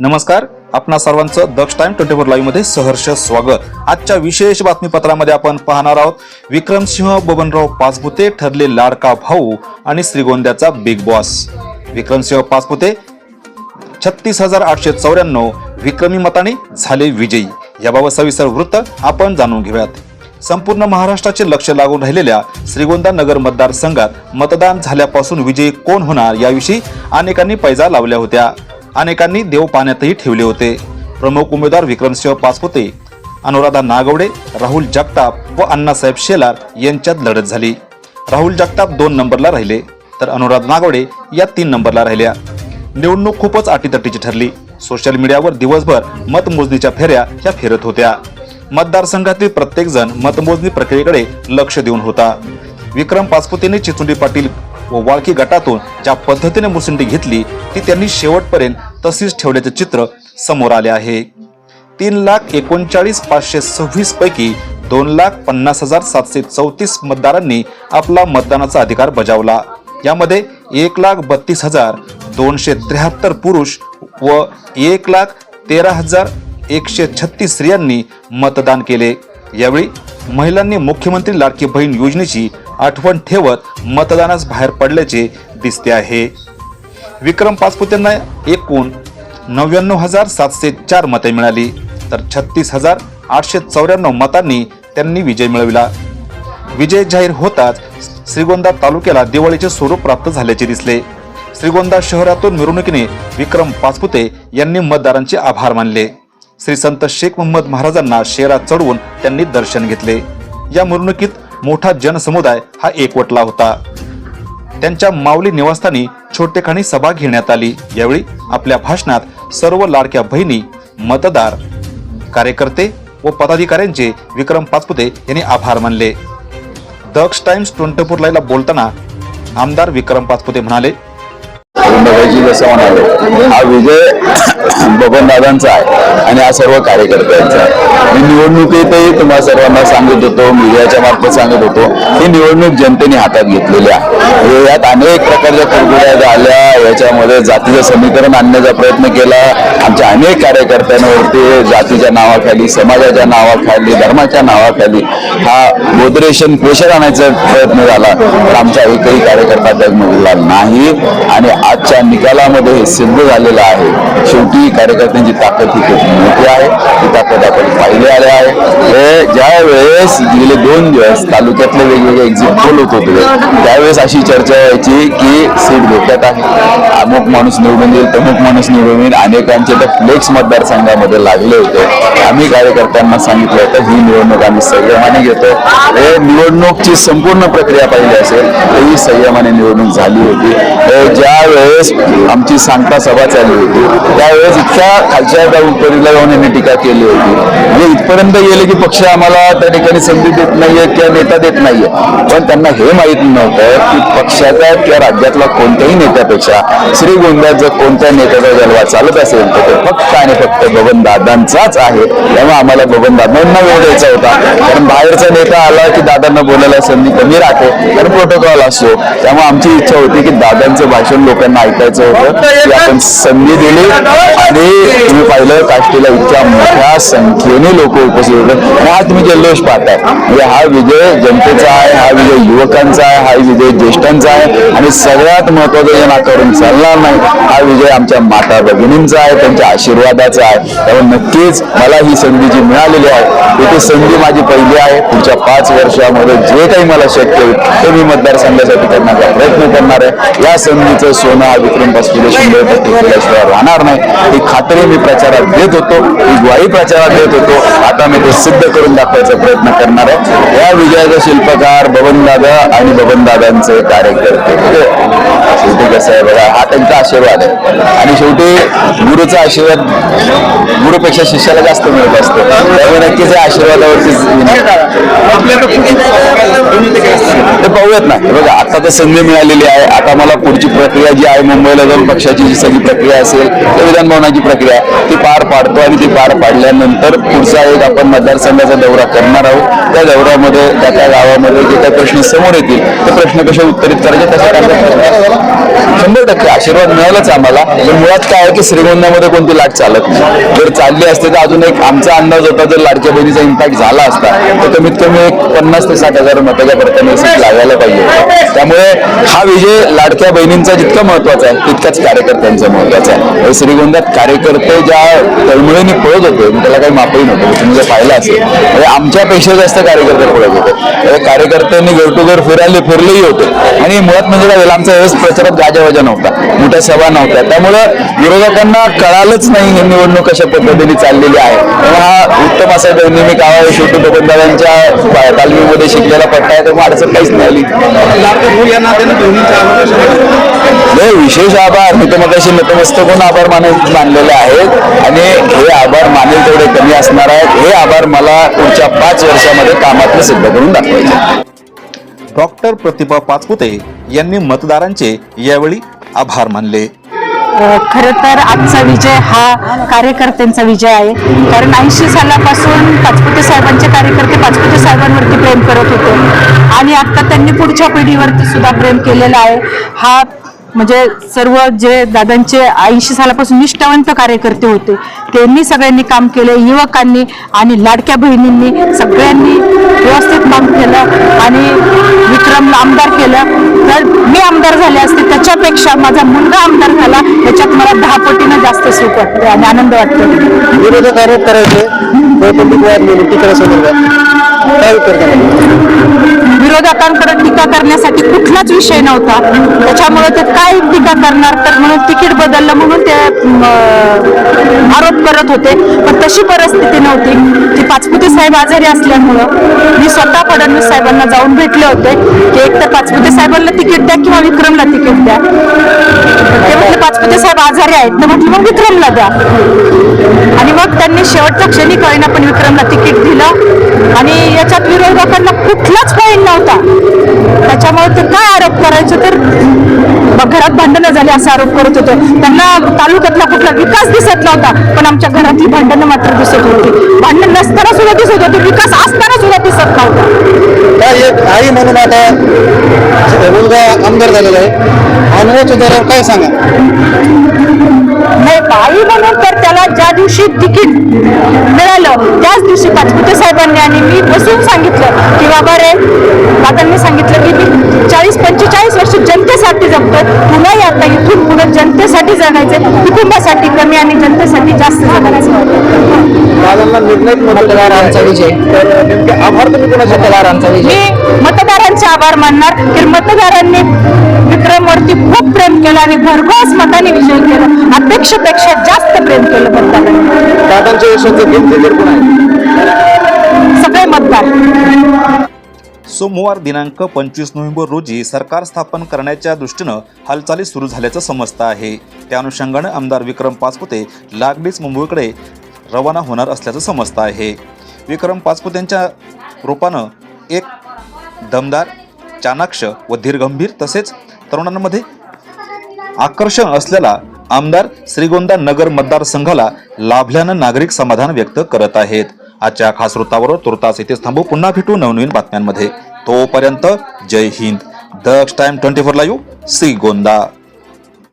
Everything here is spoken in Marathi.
नमस्कार. आपणा सर्वांचं दक्ष टाइम ट्वेंटी फोर लाईव्हमध्ये सहर्ष स्वागत. आजच्या विशेष बातमीपत्रामध्ये आपण पाहणार आहोत विक्रमसिंह बबनराव पाचपुते ठरले लाडका भाऊ आणि श्रीगोंद्याचा बिग बॉस विक्रमसिंह पाचपुते छत्तीस हजार आठशे चौऱ्याण्णव विक्रमी मताने झाले विजयी. याबाबत सविस्तर वृत्त आपण जाणून घेऊयात. संपूर्ण महाराष्ट्राचे लक्ष लागून राहिलेल्या श्रीगोंदा नगर मतदारसंघात मतदान झाल्यापासून विजयी कोण होणार याविषयी अनेकांनी पैजा लावल्या होत्या. अनेकांनी देव पाण्यातही ठेवले होते. प्रमुख उमेदवार विक्रमसिंह पाचपुते अनुराधा नागवडे राहुल जगताप व अण्णासाहेब शेलार यांच्यात लढत झाली. राहुल जगताप दोन नंबरला राहिले तर अनुराधा नागवडे या तीन नंबरला राहिल्या. निवडणूक खूपच अटीतटीची ठरली. सोशल मीडियावर दिवसभर मतमोजणीच्या फेऱ्या ह्या फिरत होत्या. मतदारसंघातील प्रत्येकजण मतमोजणी प्रक्रियेकडे लक्ष देऊन होता. विक्रम पाचपुतेने चिचुंडी पाटील व वाळकी गटातून ज्या पद्धतीने मुसंडी घेतली ती त्यांनी शेवटपर्यंत तशीच ठेवल्याचे चित्र समोर आले आहे. तीन लाख एकोणचाळीस पाचशे सव्वीस पैकी दोन लाख पन्नास हजार सातशे चौतीस मतदारांनी आपला मतदानाचा अधिकार बजावला. यामध्ये एक लाख बत्तीस हजार दोनशे त्र्याहत्तर पुरुष व एक लाख तेरा हजार एकशे छत्तीस स्त्रियांनी मतदान केले. यावेळी महिलांनी मुख्यमंत्री लाडकी बहीण योजनेची आठवण ठेवत मतदानास बाहेर पडल्याचे दिसते आहे. विक्रम पाचपुतेंना एकूण नव्याण्णव हजार सातशे चार मते मिळाली. तर छत्तीस हजार आठशे चौऱ्याण्णव मतांनी त्यांनी विजय मिळविला. विजय जाहीर होताच श्रीगोंदा तालुक्याला दिवाळीचे स्वरूप प्राप्त झाल्याचे दिसले. श्रीगोंदा शहरातून मिरवणुकीने विक्रम पाचपुते यांनी मतदारांचे आभार मानले. श्री संत शेख मोहम्मद महाराजांना शेरात चढवून त्यांनी दर्शन घेतले. या मिरवणुकीत मोठा जनसमुदाय हा एकवटला होता. त्यांच्या माऊली निवासस्थानी छोटेखानी सभा घेण्यात आली. यावेळी आपल्या भाषणात सर्व लाडक्या बहिणी मतदार कार्यकर्ते व पदाधिकाऱ्यांचे विक्रम पाचपुते यांनी आभार मानले. दक्ष टाइम्स ट्वेंटी फोर बोलताना आमदार विक्रम पाचपुते म्हणाले म्हणाले हा विजय बबनदादांचा आहे आणि हा सर्व कार्यकर्त्यांचा आहे. मी निवडणुकीतही तुम्हाला सर्वांना सांगत होतो मीडियाच्या मार्फत सांगत होतो ही निवडणूक जनतेने हातात घेतलेली आहे. यात अनेक प्रकारच्या कुरकुड्या झाल्या याच्यामध्ये जातीचं समीकरण आणण्याचा प्रयत्न केला. आमच्या अनेक कार्यकर्त्यांवरती जातीच्या नावाखाली समाजाच्या नावाखाली धर्माच्या नावाखाली हा मोदरेशन प्रेशर आणायचा प्रयत्न झाला. तर आमचा एकही कार्यकर्ता डगमगला नाही. आणि आजच्या निकालामध्ये हे सिद्ध झालेलं आहे. शेवटी कार्यकर्त्यांची ताकद ही खूप मोठी आहे ती ताकद आपण पाहिले आले आहे. हे ज्या वेळेस गेले दोन दिवस तालुक्यातले वेगवेगळे एक्झिट पोल होत होते त्यावेळेस अशी चर्चा व्हायची की सीट धोक्यात आहे. अमुक माणूस निवडून येईल तमुक माणूस निवडून येईल. अनेकांचे तर फ्लेक्स मतदारसंघामध्ये लागले होते. आम्ही कार्यकर्त्यांना सांगितलं होतं ही निवडणूक आम्ही संयमाने घेतो. हे निवडणूकची संपूर्ण प्रक्रिया पाहिली असेल तर ही संयमाने निवडणूक झाली होती. हे ज्या वेळेस आमची सांगता सभा चालली होती त्यावेळेस इतक्या खालच्या परीला जाऊन यांनी टीका केली होती. म्हणजे इथपर्यंत गेले की पक्ष आम्हाला त्या ठिकाणी संधी देत नाहीये किंवा नेता देत नाहीये. पण त्यांना हे माहीत नव्हतं की पक्षाचा किंवा राज्यातला कोणत्याही नेत्यापेक्षा श्रीगोंद्यात जर कोणत्या नेत्याचा जलवा चालत असेल तर ते फक्त आणि फक्त बबन दादांचाच आहे. त्यामुळे आम्हाला बबन दादांना वेळ द्यायचा होता. कारण बाहेरचा नेता आला की दादांना बोलायला संधी कमी राहते. कारण प्रोटोकॉल असतो. त्यामुळे आमची इच्छा होती की दादांचं भाषण लोकांना ऐकायचं होतं की आपण संधी दिली. आणि तुम्ही पाहिलं काष्टीला इतक्या मोठ्या संख्येने लोक उपस्थित होते. आणि हा तुम्ही जल्लोष पाहताय. म्हणजे हा विजय जनतेचा आहे हा विजय युवकांचा आहे हा विजय ज्येष्ठांचा आहे. आणि सगळ्यात महत्वाचं जे नाकारून चालणार नाही हा विजय आमच्या माता भगिनींचा आहे त्यांच्या आशीर्वादाचा आहे. त्यामुळे नक्कीच मला ही संधी जी मिळालेली आहे ती संधी माझी पहिली आहे. पुढच्या पाच वर्षामध्ये जे काही मला शक्य होईल ते मी मतदारसंघासाठी करण्याचा प्रयत्न करणार आहे. या संधीचं सोनं हा विक्रमपासून राहणार नाही. ही खात्री मी प्रचारात देत होतो ही ग्वाही प्रचारात देत होतो. आता मी ते सिद्ध करून दाखवायचा प्रयत्न करणार आहे. या विजयाचे शिल्पकार बबनदादा आणि बबनदादांचे कार्यकर्ते. शेवटी कसं आहे बघा हा त्यांचा आशीर्वाद आहे. आणि शेवटी गुरुचा आशीर्वाद गुरुपेक्षा शिष्याला जास्त मिळत असतो. त्यामुळे नक्कीच या आशीर्वादावरती ते पाहूयात ना. बघा आता तर संधी मिळालेली आहे. आता मला पुढची प्रक्रिया जी आहे मुंबईला जाऊन पक्षाची जी सगळी प्रक्रिया असेल तर विधानभवनाची प्रक्रिया ती पार पाडतो आणि ती पार पाडल्यानंतर पुढचा एक आपण मतदारसंघाचा दौरा करणार आहोत. त्या दौऱ्यामध्ये त्या त्या गावामध्ये जे काही प्रश्न समोर येतील ते प्रश्न कसे उत्तरित करायचे त्याचा शंभर टक्के आशीर्वाद मिळालाच आम्हाला. पण मुळात काय आहे की श्रीगोंद्यामध्ये कोणती लाट चालत नाही. जर चालली असते तर अजून एक आमचा अंदाज होता जर लाडक्या बहिणीचा इम्पॅक्ट झाला असता तर कमीत कमी एक पन्नास ते साठ हजार मताच्या प्रकारे लागायला पाहिजे. त्यामुळे हा विजय लाडक्या बहिणींचा जितका महत्त्वाचा आहे तितकाच कार्यकर्त्यांचा महत्त्वाचा आहे. श्रीगोंद्यात कार्यकर्ते ज्या तळमळीने पळत होते त्याला काही मापही नव्हतं तुम्ही जर पाहिलं असेल म्हणजे आमच्यापेक्षा जास्त कार्यकर्ते पळत होते. कार्यकर्त्यांनी घर टू घर फिरायला फिरलेही होते. आणि मुळात म्हणजे काय झालं आमचा वेळेस प्रचारात गाजावाजा नव्हता मोठ्या सभा नव्हत्या. त्यामुळं विरोधकांना कळालंच नाही ही निवडणूक कशा पद्धतीने चाललेली आहे. त्यामुळे हा उत्तम असा दैनिक आवाज शेवटी बबनदादांच्या तालमीमध्ये शिकलेला पट्टा आहे त्यामुळे अडचण काहीच नाही आली. विशेष आभार. मी तर मगाशी नतमस्तक होऊन आभार मान मानलेले आहेत. आणि हे आभार मानेल तेवढे कमी असणार आहेत. हे आभार मला पुढच्या पाच वर्षामध्ये कामातलं सिद्ध करून दाखवायचे डॉक्टर प्रतिभा पाचपुते यांनी मतदारांचे यावेळी आभार मानले. खर तर आजचा विजय हा कार्यकर्त्यांचा विजय आहे. कारण ऐंशी सालापासून पाचपुते साहेबांचे कार्यकर्ते पाचपुते साहेबांवरती प्रेम करत होते. आणि आता त्यांनी पुढच्या पिढीवरती सुद्धा प्रेम केलेला आहे. हा म्हणजे सर्व जे दादांचे ऐंशी सालापासून निष्ठावंत कार्यकर्ते होते त्यांनी सगळ्यांनी काम केले युवकांनी आणि लाडक्या बहिणींनी सगळ्यांनी व्यवस्थित काम केलं आणि विक्रमला आमदार केलं. तर मी आमदार झाले असते त्याच्यापेक्षा माझा मुलगा आमदार झाला त्याच्यात मला दहा पटीनं जास्त सुख वाटते आणि आनंद वाटतो विरोध कार्य करायचे काय विरोधकांकडे टीका करण्यासाठी कुठलाच विषय नव्हता. त्याच्यामुळे ते काय टीका करणार? तर म्हणून तिकीट बदललं म्हणून ते आरोप करत होते. पण तशी परिस्थिती नव्हती. की पाचपुते साहेब आजारी असल्यामुळं मी स्वतः फडणवीस साहेबांना जाऊन भेटले होते. की एक तर पाचपुते साहेबांना तिकीट द्या किंवा विक्रमला तिकीट द्या. ते म्हटले पाचपुते साहेब आजारी आहेत. तर म्हटलं मग विक्रमला द्या. आणि मग त्यांनी शेवटच्या क्षणी कळेना पण विक्रमला तिकीट दिलं. आणि याच्यात विरोधकांना कुठलाच पॉईंट नव्हता. त्याच्यामुळे ते काय आरोप करायचे तर? घरात भांडणं झाली असा आरोप करत होते. त्यांना तालुक्यातला कुठला विकास दिसत नव्हता पण आमच्या घरातली भांडणं मात्र दिसत होती. भांडण नसताना सुद्धा दिसत होती विकास असताना सुद्धा दिसत नव्हता. काय एक आई म्हणून आता मुलगा आमदार झालेला आहे. अनुवाच्या दरावर काय सांगा? नाही बाई म्हणून तर त्याला ज्या दिवशी तिकीट मिळालं त्याच दिवशी पाचपुते साहेबांनी आणि मी बसून सांगितलं की बाबा रे दादांनी सांगितलं की मी चाळीस पंचेचाळीस वर्ष जनतेसाठी जगतो तुलाही आता इथून पुढे जनतेसाठी जगायचं कुटुंबासाठी कमी आणि जनतेसाठी जास्त जगायचं दादांना निर्णय मतदारांचा विजय. तर नेमके आभार तुम्ही कोणाच्या मतदारांचा मी मतदारांचे आभार मानणार. की मतदारांनी विक्रमवरती खूप प्रेम केलं आणि भरघोस मताने विजय केला. अपेक्षेपेक्षा जास्त प्रेम केलं मतदारांनी. दादांच्या यशाचं जर कोण आहे? सोमवार दिनांक पंचवीस नोव्हेंबर रोजी सरकार स्थापन करण्याच्या दृष्टीनं हालचाली सुरू झाल्याचं समजतं आहे. त्या अनुषंगानं आमदार विक्रम पाचपुते लागलीच मुंबईकडे रवाना होणार असल्याचं समजतं आहे. विक्रम पाचपुतेंच्या रूपानं एक दमदार चाणाक्ष व धीरगंभीर तसेच तरुणांमध्ये आकर्षण असलेला आमदार श्रीगोंदा नगर मतदारसंघाला लाभल्यानं नागरिक समाधान व्यक्त करत आहेत. आजच्या खास वृत्ताबरोबर तुर्तास इथेच थांबू. पुन्हा भेटू नवनवीन बातम्यांमध्ये. तोपर्यंत जय Hind. Daksh time twenty four live Shrigonda